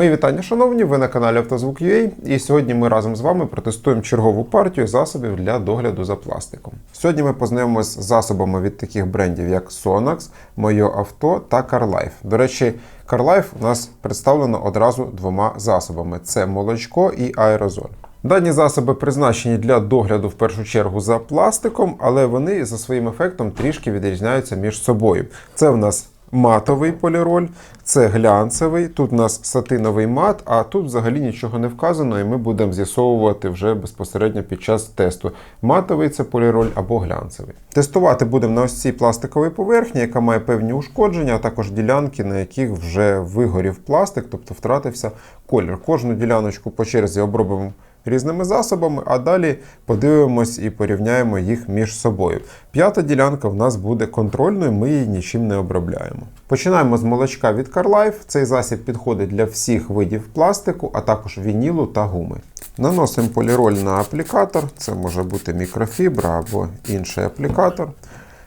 Мої вітання, шановні, ви на каналі Автозвук.ua і сьогодні ми разом з вами протестуємо чергову партію засобів для догляду за пластиком. Сьогодні ми познайомимося з засобами від таких брендів, як Sonax, Моє Авто та CarLife. До речі, CarLife у нас представлено одразу двома засобами: це молочко і аерозоль. Дані засоби призначені для догляду в першу чергу за пластиком, але вони за своїм ефектом трішки відрізняються між собою. Це в нас матовий поліроль, це глянцевий, тут у нас сатиновий мат, а тут взагалі нічого не вказано, і ми будемо з'ясовувати вже безпосередньо під час тесту. Матовий це поліроль або глянцевий. Тестувати будемо на ось цій пластиковій поверхні, яка має певні ушкодження, а також ділянки, на яких вже вигорів пластик, тобто втратився колір. Кожну діляночку по черзі обробимо різними засобами, а далі подивимось і порівняємо їх між собою. П'ята ділянка в нас буде контрольною, ми її нічим не обробляємо. Починаємо з молочка від CarLife. Цей засіб підходить для всіх видів пластику, а також вінілу та гуми. Наносимо поліроль на аплікатор, це може бути мікрофібра або інший аплікатор.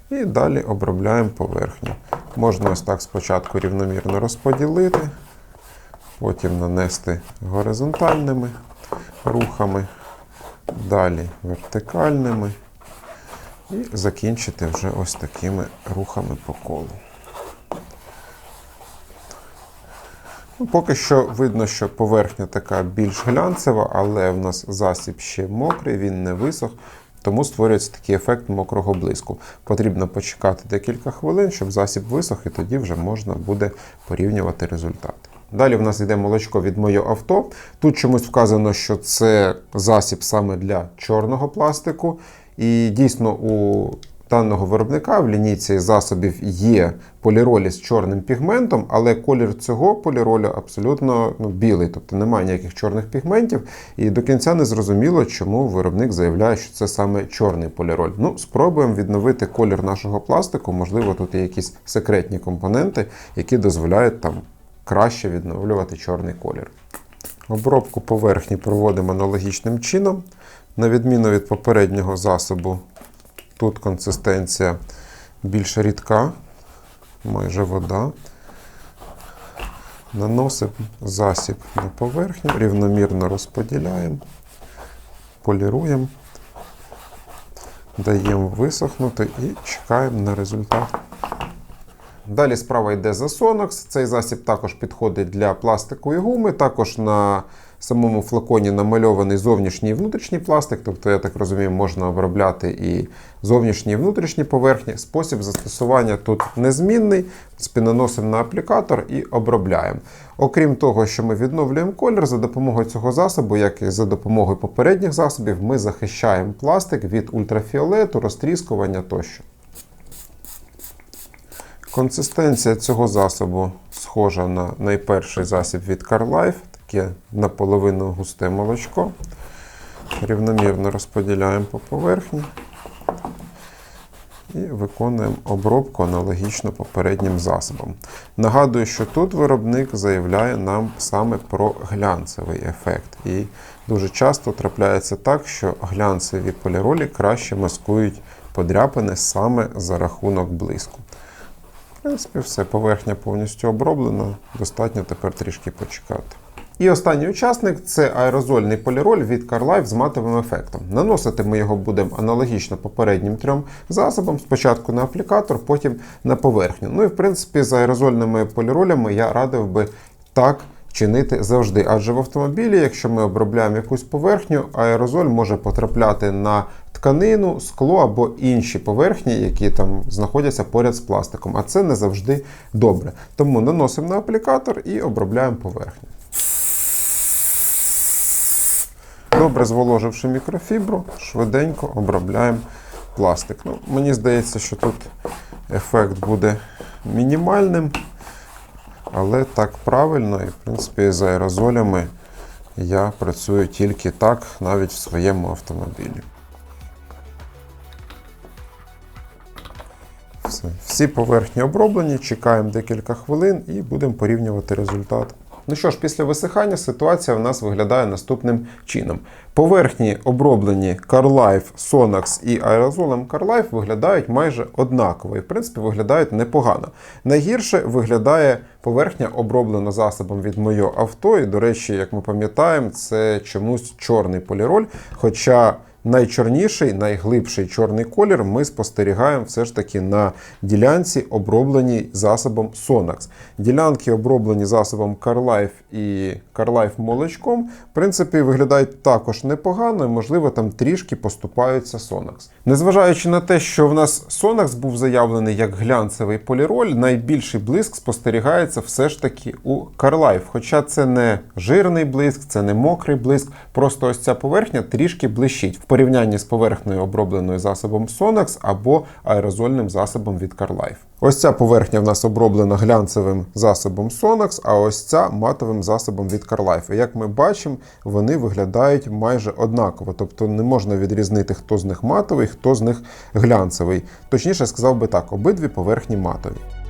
І далі обробляємо поверхню. Можна ось так спочатку рівномірно розподілити, потім нанести горизонтальними рухами, далі вертикальними і закінчити вже ось такими рухами по колу. Ну, Поки що видно, що поверхня така більш глянцева, але в нас засіб ще мокрий, він не висох, тому створюється такий ефект мокрого блиску. Потрібно почекати декілька хвилин, щоб засіб висох, і тоді вже можна буде порівнювати результати. Далі в нас йде молочко від моє авто. Тут чомусь вказано, що це засіб саме для чорного пластику. І дійсно у даного виробника в лінійці засобів є поліролі з чорним пігментом, але колір цього поліролю абсолютно ну, білий, тобто немає ніяких чорних пігментів. І до кінця не зрозуміло, чому виробник заявляє, що це саме чорний поліроль. Ну, спробуємо відновити колір нашого пластику. Можливо, тут є якісь секретні компоненти, які дозволяють там краще відновлювати чорний колір. Обробку поверхні проводимо аналогічним чином. На відміну від попереднього засобу, тут консистенція більш рідка, майже вода. Наносимо засіб на поверхню, рівномірно розподіляємо, поліруємо, даємо висохнути і чекаємо на результат. Далі справа йде за Sonox. Цей засіб також підходить для пластикової гуми. Також на самому флаконі намальований зовнішній і внутрішній пластик. Тобто, я так розумію, можна обробляти і зовнішні і внутрішні поверхні. Спосіб застосування тут незмінний. Наносимо на аплікатор і обробляємо. Окрім того, що ми відновлюємо колір, за допомогою цього засобу, як і за допомогою попередніх засобів, ми захищаємо пластик від ультрафіолету, розтріскування тощо. Консистенція цього засобу схожа на найперший засіб від CarLife, таке наполовину густе молочко. Рівномірно розподіляємо по поверхні і виконуємо обробку аналогічно попереднім засобам. Нагадую, що тут виробник заявляє нам саме про глянцевий ефект. І дуже часто трапляється так, що глянцеві поліролі краще маскують подряпини саме за рахунок блиску. В принципі, все, поверхня повністю оброблена, достатньо тепер трішки почекати. І останній учасник це аерозольний поліроль від CarLife з матовим ефектом. Наносити ми його будемо аналогічно попереднім трьом засобам. Спочатку на аплікатор, потім на поверхню. Ну і в принципі з аерозольними поліролями я радив би так чинити завжди. Адже в автомобілі, якщо ми обробляємо якусь поверхню, аерозоль може потрапляти на тканину, скло або інші поверхні, які там знаходяться поряд з пластиком. А це не завжди добре. Тому наносимо на аплікатор і обробляємо поверхню. Добре зволоживши мікрофібру, швиденько обробляємо пластик. Ну, Мені здається, що тут ефект буде мінімальним, але так правильно, і в принципі з аерозолями я працюю тільки так, навіть в своєму автомобілі. Все. Всі поверхні оброблені, чекаємо декілька хвилин і будемо порівнювати результат. Ну що ж, після висихання ситуація в нас виглядає наступним чином. Поверхні, оброблені CarLife, Sonax і аерозолем CarLife виглядають майже однаково і, в принципі, виглядають непогано. Найгірше виглядає поверхня, оброблена засобом від моє авто. І, до речі, як ми пам'ятаємо, це чомусь чорний поліроль. Хоча найчорніший, найглибший чорний колір ми спостерігаємо все ж таки на ділянці, обробленій засобом Sonax. Ділянки, оброблені засобом CarLife і CarLife молочком, в принципі, виглядають також непогано, і, можливо, там трішки поступаються Sonax. Незважаючи на те, що в нас Sonax був заявлений як глянцевий поліроль, найбільший блиск спостерігається все ж таки у CarLife. Хоча це не жирний блиск, це не мокрий блиск, просто ось ця поверхня трішки блищить порівнянні з поверхнею, обробленою засобом Sonax або аерозольним засобом від CarLife. Ось ця поверхня в нас оброблена глянцевим засобом Sonax, а ось ця матовим засобом від CarLife. І як ми бачимо, вони виглядають майже однаково, тобто не можна відрізнити, хто з них матовий, хто з них глянцевий. Точніше, сказав би так, обидві поверхні матові.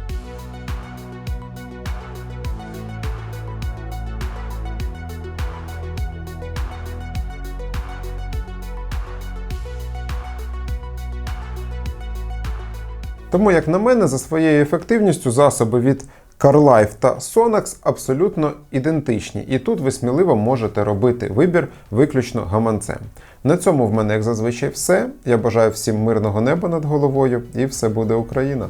Тому, як на мене, за своєю ефективністю засоби від CarLife та Sonax абсолютно ідентичні. І тут ви сміливо можете робити вибір виключно гаманцем. На цьому в мене, як зазвичай, все. Я бажаю всім мирного неба над головою, і все буде Україна!